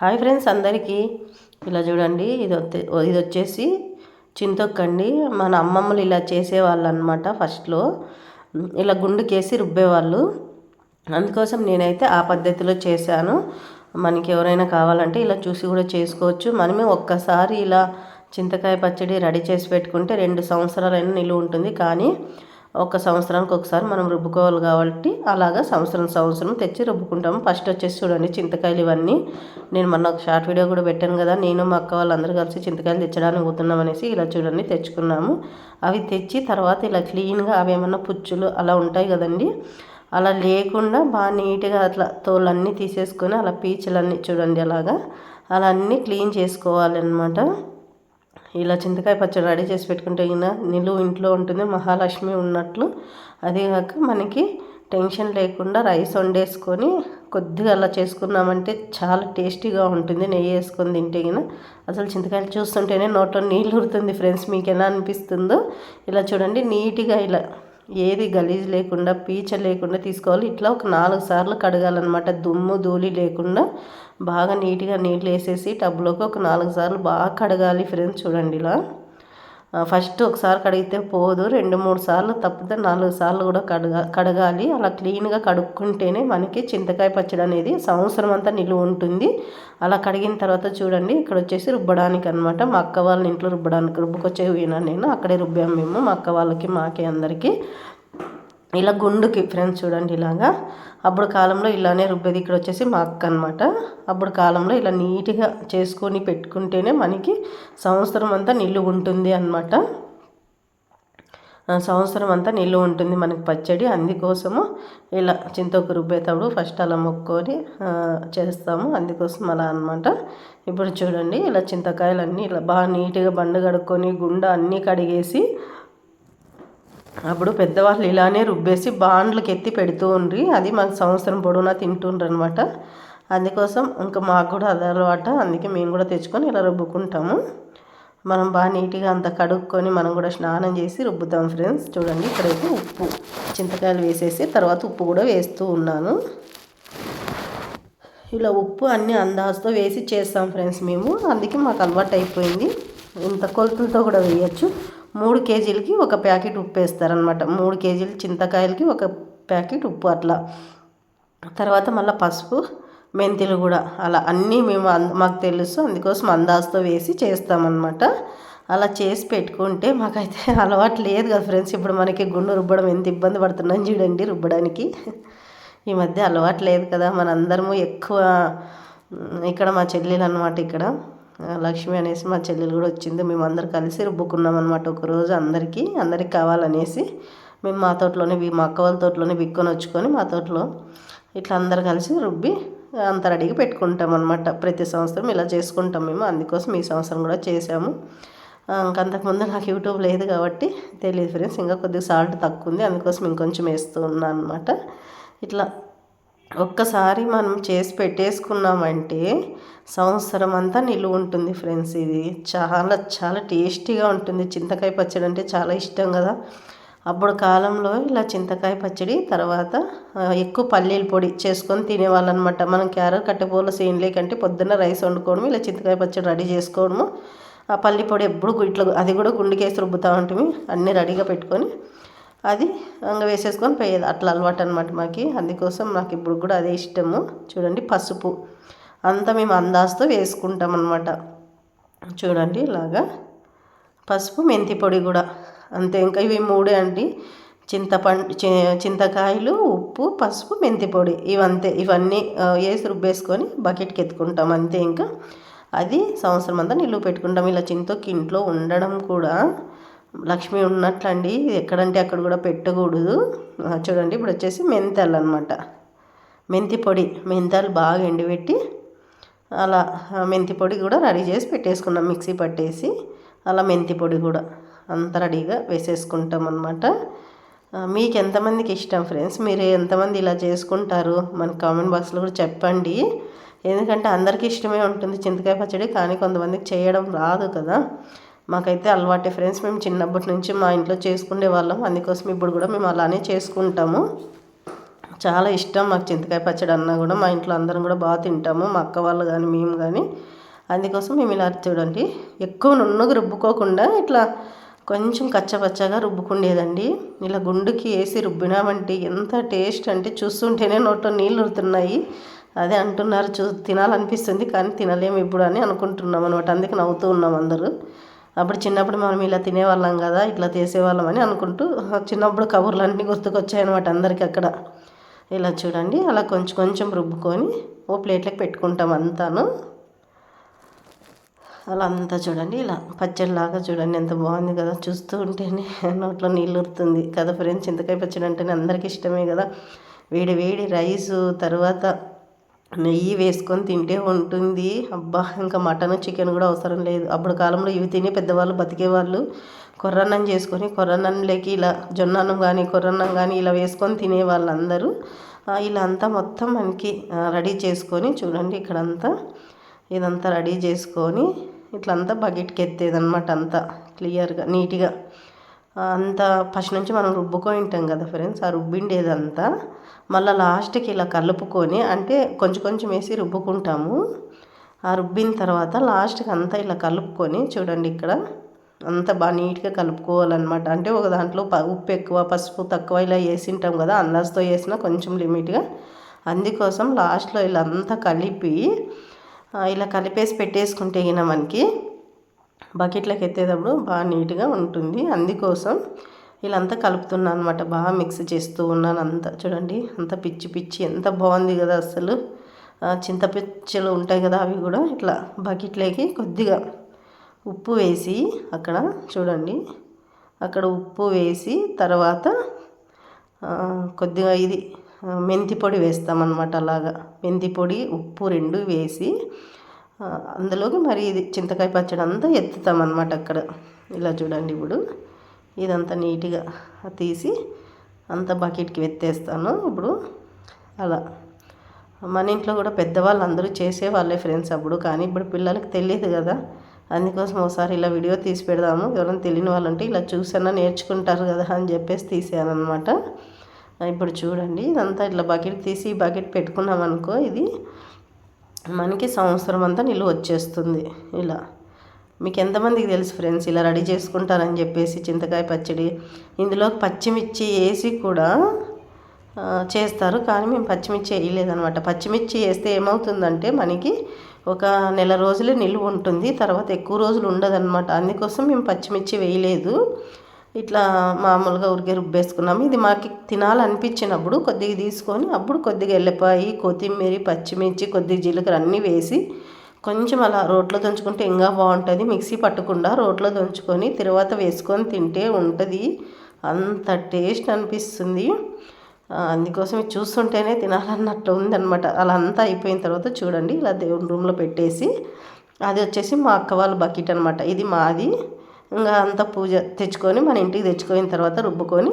Hi friends అందరికీ. ఇలా చూడండి ఇది ఇది వచ్చేసి చింతొక్కండి. మన అమ్మమ్మలు ఇలా చేసేవాళ్ళు అనమాట ఫస్ట్లో. ఇలా గుండుకేసి రుబ్బేవాళ్ళు. అందుకోసం నేనైతే ఆ పద్ధతిలో చేశాను. మనకి ఎవరైనా కావాలంటే ఇలా చూసి కూడా చేసుకోవచ్చు. మనమే ఒక్కసారి ఇలా చింతకాయ పచ్చడి రెడీ చేసి పెట్టుకుంటే రెండు సంవత్సరాలైనా నిలువ ఉంటుంది. కానీ ఒక సంవత్సరానికి ఒకసారి మనం రుబ్బుకోవాలి కాబట్టి అలాగా సంవత్సరం సంవత్సరం తెచ్చి రుబ్బుకుంటాము. ఫస్ట్ వచ్చేసి చూడండి చింతకాయలు ఇవన్నీ. నేను మొన్న ఒక షార్ట్ వీడియో కూడా పెట్టాను కదా. నేను మా అక్క వాళ్ళందరూ కలిసి చింతకాయలు తెచ్చడానికి పోతున్నాం అనేసి ఇలా చూడండి తెచ్చుకున్నాము. అవి తెచ్చి తర్వాత ఇలా క్లీన్గా అవి ఏమన్నా పుచ్చులు అలా ఉంటాయి కదండి. అలా లేకుండా బాగా నీట్గా అట్లా తోలన్నీ తీసేసుకొని అలా పీచులన్నీ చూడండి అలాగా. అలా అన్నీ క్లీన్ చేసుకోవాలన్నమాట. ఇలా చింతకాయ పచ్చడి రెడీ చేసి పెట్టుకుంటే ఈయన నిలువ ఇంట్లో ఉంటుంది మహాలక్ష్మి ఉన్నట్లు. అదేగాక మనకి టెన్షన్ లేకుండా రైస్ వండేసుకొని కొద్దిగా అలా చేసుకున్నామంటే చాలా టేస్టీగా ఉంటుంది నెయ్యి వేసుకొని తింటే గిన అసలు చింతకాయలు చూస్తుంటేనే నోట్లో నీళ్ళు ఉడుతుంది ఫ్రెండ్స్ మీకు ఎలా అనిపిస్తుందో. ఇలా చూడండి నీట్గా ఇలా ఏది గలీజ్ లేకుండా పీచ లేకుండా తీసుకోవాలి. ఇట్లా ఒక నాలుగు సార్లు కడగాలన్నమాట. దుమ్ము ధూళి లేకుండా బాగా నీట్గా నీళ్ళు వేసేసి టబ్లోకి ఒక నాలుగు సార్లు బాగా కడగాలి ఫ్రెండ్స్. చూడండి ఇలా. ఫస్ట్ ఒకసారి కడిగితే పోదు. రెండు మూడు సార్లు తప్పితే నాలుగు సార్లు కూడా కడగా కడగాలి. అలా క్లీన్గా కడుక్కుంటేనే మనకి చింతకాయ పచ్చడి అనేది సంవత్సరం అంతా నిలువ ఉంటుంది. అలా కడిగిన తర్వాత చూడండి ఇక్కడ వచ్చేసి రుబ్బడానికి అనమాట మా అక్క వాళ్ళ ఇంట్లో రుబ్బడానికి రుబ్బుకొచ్చే పోయినా నేను. అక్కడే రుబ్బాము మేము మా అక్క వాళ్ళకి మాకే అందరికీ. ఇలా గుండుకి ఫ్రెండ్స్ చూడండి ఇలాగా. అప్పుడు కాలంలో ఇలానే రుబ్బేది. ఇక్కడ వచ్చేసి మా అక్క అనమాట అప్పుడు కాలంలో ఇలా నీట్గా చేసుకొని పెట్టుకుంటేనే మనకి సంవత్సరం అంతా నిల్లు ఉంటుంది అనమాట సంవత్సరం అంతా నిల్వ ఉంటుంది మనకి పచ్చడి. అందుకోసము ఇలా చింతకు రుబ్బేటప్పుడు ఫస్ట్ అలా మొక్కొని చేస్తాము. అందుకోసం అలా అనమాట ఇప్పుడు చూడండి ఇలా చింతకాయలన్నీ ఇలా బాగా నీట్గా బండ కడుక్కొని గుండ అన్నీ కడిగేసి అప్పుడు పెద్దవాళ్ళు ఇలానే రుబ్బేసి బాండ్లకి ఎత్తి పెడుతూ ఉండ్రి. అది మాకు సంవత్సరం పొడవునా తింటుండ్రు అనమాట అందుకోసం ఇంకా మాకు కూడా అది అలవాట. అందుకే మేము కూడా తెచ్చుకొని ఇలా రుబ్బుకుంటాము. మనం బాగా నీట్గా అంత కడుక్కొని మనం కూడా స్నానం చేసి రుబ్బుతాం ఫ్రెండ్స్. చూడండి ఇక్కడైతే ఉప్పు చింతకాయలు వేసేసి తర్వాత ఉప్పు కూడా వేస్తూ ఉన్నాను. ఇలా ఉప్పు అన్ని అందాజుతో వేసి చేస్తాం ఫ్రెండ్స్ మేము. అందుకే మాకు అలవాటు అయిపోయింది. ఇంత కొలతలతో కూడా వేయచ్చు. మూడు కేజీలకి ఒక ప్యాకెట్ ఉప్పు వేస్తారనమాట మూడు కేజీలు చింతకాయలకి ఒక ప్యాకెట్ ఉప్పు అట్లా. తర్వాత మళ్ళీ పసుపు మెంతులు కూడా. అలా అన్నీ మేము మాకు తెలుసు. అందుకోసం అందాజుతో వేసి చేస్తామన్నమాట. అలా చేసి పెట్టుకుంటే మాకైతే అలవాటు లేదు కదా ఫ్రెండ్స్. ఇప్పుడు మనకి గుండు రుబ్బడం ఎంత ఇబ్బంది పడుతున్నాం చూడండి రుబ్బడానికి. ఈ మధ్య అలవాటు లేదు కదా. మనందరము ఎక్కువ ఇక్కడ మా చెల్లెలు అనమాట ఇక్కడ. లక్ష్మి అనేసి మా చెల్లెలు కూడా వచ్చింది. మేము అందరు కలిసి రుబ్బుకున్నాం అనమాట ఒకరోజు అందరికీ. అందరికి కావాలనేసి మేము మా తోటలోనే మా అక్క వాళ్ళ తోటలోనే విక్కొని వచ్చుకొని మా తోటలో ఇట్లా అందరు కలిసి రుబ్బి అంత రెడీగా పెట్టుకుంటాం అనమాట ప్రతి సంవత్సరం ఇలా చేసుకుంటాం మేము. అందుకోసం ఈ సంవత్సరం కూడా చేసాము ఇంకంతకుముందు నాకు యూట్యూబ్ లేదు కాబట్టి తెలియదు ఫ్రెండ్స్. ఇంకా కొద్దిగా సాల్ట్ తక్కువ ఉంది. అందుకోసం ఇంకొంచెం వేస్తూ ఉన్నాను అనమాట ఇట్లా ఒక్కసారి మనం చేసి పెట్టేసుకున్నామంటే సంవత్సరం అంతా నిలువ ఉంటుంది ఫ్రెండ్స్ ఇది. చాలా చాలా టేస్టీగా ఉంటుంది. చింతకాయ పచ్చడి అంటే చాలా ఇష్టం కదా. అప్పుడు కాలంలో ఇలా చింతకాయ పచ్చడి తర్వాత ఎక్కువ పల్లీల పొడి చేసుకొని తినేవాళ్ళు అనమాట మనం క్యారెట్ కట్టెపూల సేన్లే కంటే పొద్దున్న రైస్ వండుకోవడం ఇలా చింతకాయ పచ్చడి రెడీ చేసుకోవడము ఆ పల్లి పొడి ఎప్పుడు ఇట్లా అది కూడా గుండెకేసి రుబ్బుతూ ఉంటుంది అన్నీ రెడీగా పెట్టుకొని అది అంగ వేసేసుకొని పోయేది. అట్లా అలవాటు అనమాట మాకు. అందుకోసం నాకు ఇప్పుడు కూడా అదే ఇష్టము. చూడండి పసుపు. అంతా మేము అందాజుతో వేసుకుంటాం అనమాట చూడండి ఇలాగా. పసుపు మెంతి పొడి కూడా. అంతే ఇంకా ఇవి మూడే అండి. చింతపండు చింతకాయలు ఉప్పు పసుపు మెంతి పొడి. ఇవంతే. ఇవన్నీ వేసి రుబ్బేసుకొని బకెట్కి ఎత్తుకుంటాం. అంతే ఇంకా. అది సంవత్సరం అంతా నిలువ పెట్టుకుంటాం. ఇలా చింతకి ఇంట్లో ఉండడం కూడా. లక్ష్మి ఉన్నట్లండి. ఎక్కడంటే అక్కడ కూడా పెట్టకూడదు. చూడండి ఇప్పుడు వచ్చేసి మెంతాలు అనమాట మెంతి పొడి మెంతాలు బాగా ఎండిపెట్టి అలా మెంతి పొడి కూడా రెడీ చేసి పెట్టేసుకున్నాం మిక్సీ పట్టేసి. అలా మెంతి పొడి కూడా అంత రెడీగా వేసేసుకుంటాం అనమాట మీకు ఎంతమందికి ఇష్టం ఫ్రెండ్స్? మీరు ఎంతమంది ఇలా చేసుకుంటారు? మన కామెంట్ బాక్స్లో కూడా చెప్పండి. ఎందుకంటే అందరికీ ఇష్టమే ఉంటుంది చింతకాయ పచ్చడి కానీ కొంతమందికి చేయడం రాదు కదా. మాకైతే అలవాటే ఫ్రెండ్స్. మేము చిన్నప్పటి నుంచి మా ఇంట్లో చేసుకునే వాళ్ళం. అందుకోసం ఇప్పుడు కూడా మేము అలానే చేసుకుంటాము. చాలా ఇష్టం మాకు చింతకాయ పచ్చడి అన్నా కూడా. మా ఇంట్లో అందరం కూడా బాగా తింటాము. మా అక్క వాళ్ళు కానీ మేము కానీ అందుకోసం మేము ఇలా చూడండి. ఎక్కువ నున్నగా రుబ్బుకోకుండా ఇట్లా కొంచెం కచ్చపచ్చగా రుబ్బుకుండేదండి. ఇలా గుండుకి వేసి రుబ్బినామంటే ఎంత టేస్ట్ అంటే చూస్తుంటేనే నోట్లో నీళ్ళు ఉడుతున్నాయి అదే అంటున్నారు. చూ తినాలనిపిస్తుంది కానీ తినలేము ఇప్పుడు అని అనుకుంటున్నాం అనమాట అందుకే నవ్వుతూ ఉన్నాం అందరూ. అప్పుడు చిన్నప్పుడు మనం ఇలా తినేవాళ్ళం కదా ఇట్లా చేసేవాళ్ళం అని అనుకుంటూ చిన్నప్పుడు కబుర్లు అన్నీ గుర్తుకొచ్చాయన్నమాట అందరికి అక్కడ. ఇలా చూడండి అలా కొంచెం కొంచెం రుబ్బుకొని ఓ ప్లేట్లకు పెట్టుకుంటాం అంతాను. అలా అంతా చూడండి ఇలా పచ్చడిలాగా చూడండి ఎంత బాగుంది కదా చూస్తూ ఉంటేనే నోట్లో నీళ్ళు ఉరుతుంది కదా ఫ్రెండ్స్ చింతకాయ పచ్చడి అంటేనే అందరికి ఇష్టమే కదా. వేడి వేడి రైసు తర్వాత నెయ్యి వేసుకొని తింటే ఉంటుంది. అబ్బా ఇంకా మటన్ చికెన్ కూడా అవసరం లేదు. అప్పుడు కాలంలో ఇవి తిని పెద్దవాళ్ళు బతికేవాళ్ళు కొర్రన్నం చేసుకొని కొర్రన్నంలోకి ఇలా జొన్నన్నం కానీ కొర్రన్నం కానీ ఇలా వేసుకొని తినేవాళ్ళు అందరూ ఇలా అంతా మొత్తం మనకి రెడీ చేసుకొని చూడండి ఇక్కడంతా. ఇదంతా రెడీ చేసుకొని ఇట్లా అంతా బకెట్కి ఎత్తేదనమాట అంతా క్లియర్గా నీట్గా. అంతా ఫస్ట్ నుంచి మనం రుబ్బుకొని ఉంటాం కదా ఫ్రెండ్స్ ఆ రుబ్బిండేదంతా మళ్ళీ లాస్ట్కి ఇలా కలుపుకొని అంటే కొంచెం కొంచెం వేసి రుబ్బుకుంటాము. ఆ రుబ్బిన తర్వాత లాస్ట్కి అంతా ఇలా కలుపుకొని చూడండి ఇక్కడ అంతా బాగా నీట్గా కలుపుకోవాలన్నమాట. అంటే ఒక దాంట్లో ఉప్పు ఎక్కువ పసుపు తక్కువ ఇలా వేసింటాం కదా అందాజుతో వేసినా కొంచెం లిమిట్గా. అందుకోసం లాస్ట్లో ఇలా అంతా కలిపి ఇలా కలిపేసి పెట్టేసుకుంటే గిన మనకి బకెట్లోకి ఎత్తేటప్పుడు బాగా నీట్గా ఉంటుంది. అందుకోసం ఇలా అంతా కలుపుతున్నాను అనమాట బాగా మిక్స్ చేస్తూ ఉన్నాను అంతా. చూడండి అంత పిచ్చి పిచ్చి ఎంత బాగుంది కదా అసలు చింతపిచ్చలు ఉంటాయి కదా అవి కూడా ఇట్లా బకెట్లోకి కొద్దిగా ఉప్పు వేసి అక్కడ చూడండి అక్కడ ఉప్పు వేసి తర్వాత కొద్దిగా ఇది మెంతి పొడి వేస్తామన్నమాట అలాగా. మెంతి పొడి ఉప్పు రెండు వేసి అందులోకి మరి ఇది చింతకాయ పచ్చడి అంతా ఎత్తుతామన్నమాట అక్కడ. ఇలా చూడండి ఇప్పుడు. ఇదంతా నీట్గా తీసి అంత బకెట్కి ఎత్తేస్తాను ఇప్పుడు. అలా. మన ఇంట్లో కూడా పెద్దవాళ్ళు అందరూ చేసేవాళ్ళే ఫ్రెండ్స్ అప్పుడు కానీ ఇప్పుడు పిల్లలకి తెలియదు కదా. అందుకోసం ఒకసారి ఇలా వీడియో తీసి పెడదాము. ఎవరైనా తెలియని వాళ్ళు ఉంటే ఇలా చూసన్నా నేర్చుకుంటారు కదా అని చెప్పేసి తీసాను అనమాట ఇప్పుడు చూడండి ఇదంతా ఇట్లా బకెట్ తీసి బకెట్ పెట్టుకున్నాం అనుకో ఇది మనకి సంవత్సరం అంతా నిల్వ వచ్చేస్తుంది. ఇలా. మీకు ఎంతమందికి తెలుసు ఫ్రెండ్స్? ఇలా రెడీ చేసుకుంటారని చెప్పేసి చింతకాయ పచ్చడి. ఇందులో పచ్చిమిర్చి వేసి కూడా చేస్తారు. కానీ మేము పచ్చిమిర్చి వేయలేదనమాట పచ్చిమిర్చి వేస్తే ఏమవుతుందంటే మనకి ఒక నెల రోజులే నిలువ ఉంటుంది. తర్వాత ఎక్కువ రోజులు ఉండదన్నమాట. అందుకోసం మేము పచ్చిమిర్చి వేయలేదు. ఇట్లా మామూలుగా ఉరికే రుబ్బేసుకున్నాము. ఇది మాకు తినాలనిపించినప్పుడు కొద్దిగా తీసుకొని అప్పుడు కొద్దిగా ఎల్లిపాయి కొత్తిమీర పచ్చిమిర్చి కొద్దిగా జీలకర్ర అన్నీ వేసి కొంచెం అలా రోట్లో దంచుకుంటే ఇంకా బాగుంటుంది. మిక్సీ పట్టకుండా రోట్లో దంచుకొని తర్వాత వేసుకొని తింటే ఉంటుంది. అంత టేస్ట్ అనిపిస్తుంది. అందుకోసం చూస్తుంటేనే తినాలన్నట్టు ఉందన్నమాట. అలా అంతా అయిపోయిన తర్వాత చూడండి ఇలా దేవుని రూమ్లో పెట్టేసి అది వచ్చేసి మా అక్క వాళ్ళ బకెట్ అనమాట ఇది మాది. ఇంకా అంతా పూజ తెచ్చుకొని మన ఇంటికి తెచ్చుకోయిన తర్వాత రుబ్బుకొని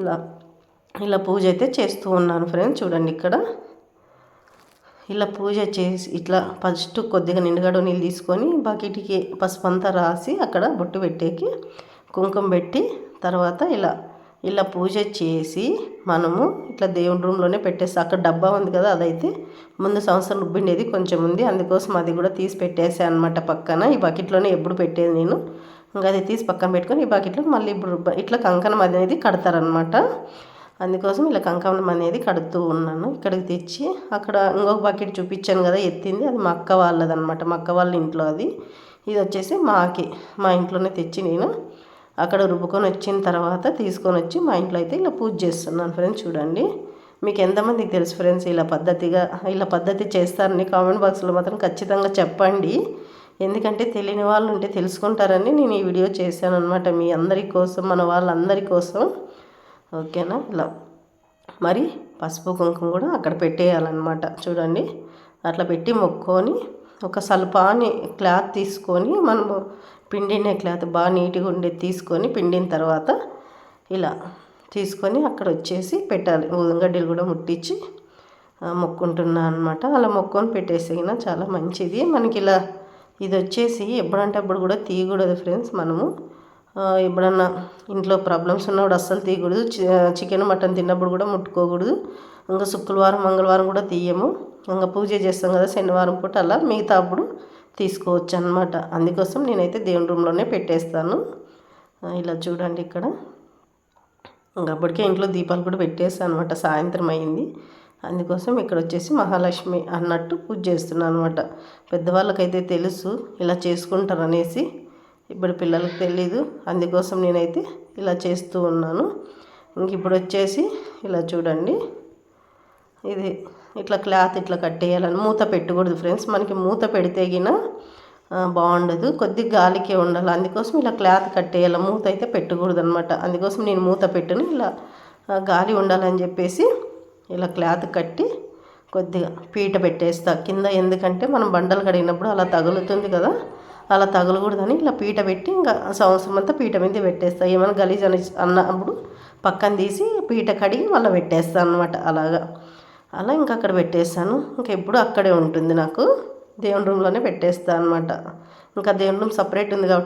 ఇలా ఇలా పూజ అయితే చేస్తూ ఉన్నాను ఫ్రెండ్స్ చూడండి ఇక్కడ. ఇలా పూజ చేసి ఇట్లా ఫస్ట్ కొద్దిగా నిండుగడు నీళ్ళు తీసుకొని బకెట్కి పసుపు అంతా రాసి అక్కడ బొట్టు పెట్టేకి కుంకుమ పెట్టి తర్వాత ఇలా ఇలా పూజ చేసి మనము ఇట్లా దేవుని రూమ్లోనే పెట్టేసి అక్కడ డబ్బా ఉంది కదా అదైతే ముందు సంవత్సరం రుబ్బిండేది కొంచెం ఉంది. అందుకోసం అది కూడా తీసి పెట్టేసా అనమాట పక్కన. ఈ బకెట్లోనే ఎప్పుడు పెట్టేది నేను. ఇంకా అది తీసి పక్కన పెట్టుకొని ఈ బకెట్లో మళ్ళీ ఇప్పుడు ఇట్లా కంకణం అనేది కడతారనమాట అందుకోసం ఇలా కంకణం అనేది కడుతూ ఉన్నాను. ఇక్కడికి తెచ్చి అక్కడ ఇంకొక బకెట్ చూపించాను కదా ఎత్తింది. అది మా అక్క వాళ్ళది అనమాట మా అక్క వాళ్ళ ఇంట్లో అది. ఇది వచ్చేసి మాకి. మా ఇంట్లోనే తెచ్చి నేను అక్కడ రుబ్బుకొని వచ్చిన తర్వాత తీసుకొని వచ్చి మా ఇంట్లో అయితే ఇలా పూజ చేస్తున్నాను ఫ్రెండ్స్ చూడండి. మీకు ఎంతమందికి తెలుసు ఫ్రెండ్స్ ఇలా పద్ధతిగా ఇలా పద్ధతి చేస్తారని కామెంట్ బాక్స్లో మాత్రం ఖచ్చితంగా చెప్పండి. ఎందుకంటే తెలియని వాళ్ళు ఉంటే తెలుసుకుంటారని నేను ఈ వీడియో చేశాను అనమాట మీ అందరి కోసం మన వాళ్ళందరి కోసం. ఓకేనా? ఇలా. మరి పసుపు కుంకుమ కూడా అక్కడ పెట్టేయాలన్నమాట. చూడండి. అట్లా పెట్టి మొక్కొని ఒక సల్పాని క్లాత్ తీసుకొని మనము పిండిన క్లాత్ బాగా నీట్గా ఉండేది తీసుకొని పిండిన తర్వాత ఇలా తీసుకొని అక్కడ వచ్చేసి పెట్టాలి. గడ్డలు కూడా ముట్టించి మొక్కుంటున్నా అనమాట అలా మొక్కొని పెట్టేసినా చాలా మంచిది. మనకి ఇలా ఇది వచ్చేసి ఎప్పుడంటే అప్పుడు కూడా తీయకూడదు ఫ్రెండ్స్ మనము. ఎప్పుడన్నా ఇంట్లో ప్రాబ్లమ్స్ ఉన్నప్పుడు అస్సలు తీయకూడదు. చి- చికెన్ మటన్ తిన్నప్పుడు కూడా ముట్టుకోకూడదు. ఇంకా శుక్రవారం మంగళవారం కూడా తీయము. ఇంకా పూజ చేస్తాం కదా శనివారం పూట అలా మిగతా అప్పుడు తీసుకోవచ్చు అనమాట అందుకోసం నేనైతే దేవుని రూమ్లోనే పెట్టేస్తాను. ఇలా చూడండి ఇక్కడ. ఇంకా అప్పటికే ఇంట్లో దీపాలు కూడా పెట్టేస్తాను అనమాట సాయంత్రం అయింది. అందుకోసం ఇక్కడ వచ్చేసి మహాలక్ష్మి అన్నట్టు పూజ చేస్తున్నాను అనమాట పెద్దవాళ్ళకైతే తెలుసు ఇలా చేసుకుంటారు అనేసి ఇప్పుడు పిల్లలకు తెలీదు. అందుకోసం నేనైతే ఇలా చేస్తూ ఉన్నాను. ఇంక ఇప్పుడు వచ్చేసి ఇలా చూడండి. ఇది ఇట్లా క్లాత్ ఇట్లా కట్టేయాలని మూత పెట్టకూడదు ఫ్రెండ్స్. మనకి మూత పెడితే గిన బాగుండదు. కొద్ది గాలికే ఉండాలి. అందుకోసం ఇలా క్లాత్ కట్టేయాలి. మూత అయితే పెట్టకూడదు అనమాట అందుకోసం నేను మూత పెట్టును. ఇలా గాలి ఉండాలని చెప్పేసి ఇలా క్లాత్ కట్టి కొద్దిగా పీట పెట్టేస్తా. కింద ఎందుకంటే మనం బండలు కడిగినప్పుడు అలా తగులుతుంది కదా అలా తగలకూడదని ఇలా పీట పెట్టి ఇంకా సంవత్సరం అంతా పీట మీద పెట్టేస్తా. ఏమైనా గలీజ్ అని అన్నప్పుడు పక్కన తీసి పీట కడిగి మళ్ళీ పెట్టేస్తాను అనమాట అలాగా. అలా ఇంకా అక్కడ పెట్టేస్తాను. ఇంకా ఎప్పుడు అక్కడే ఉంటుంది నాకు. దేవుని రూమ్లోనే పెట్టేస్తాను అనమాట ఇంకా దేవుని రూమ్ సపరేట్ ఉంది కాబట్టి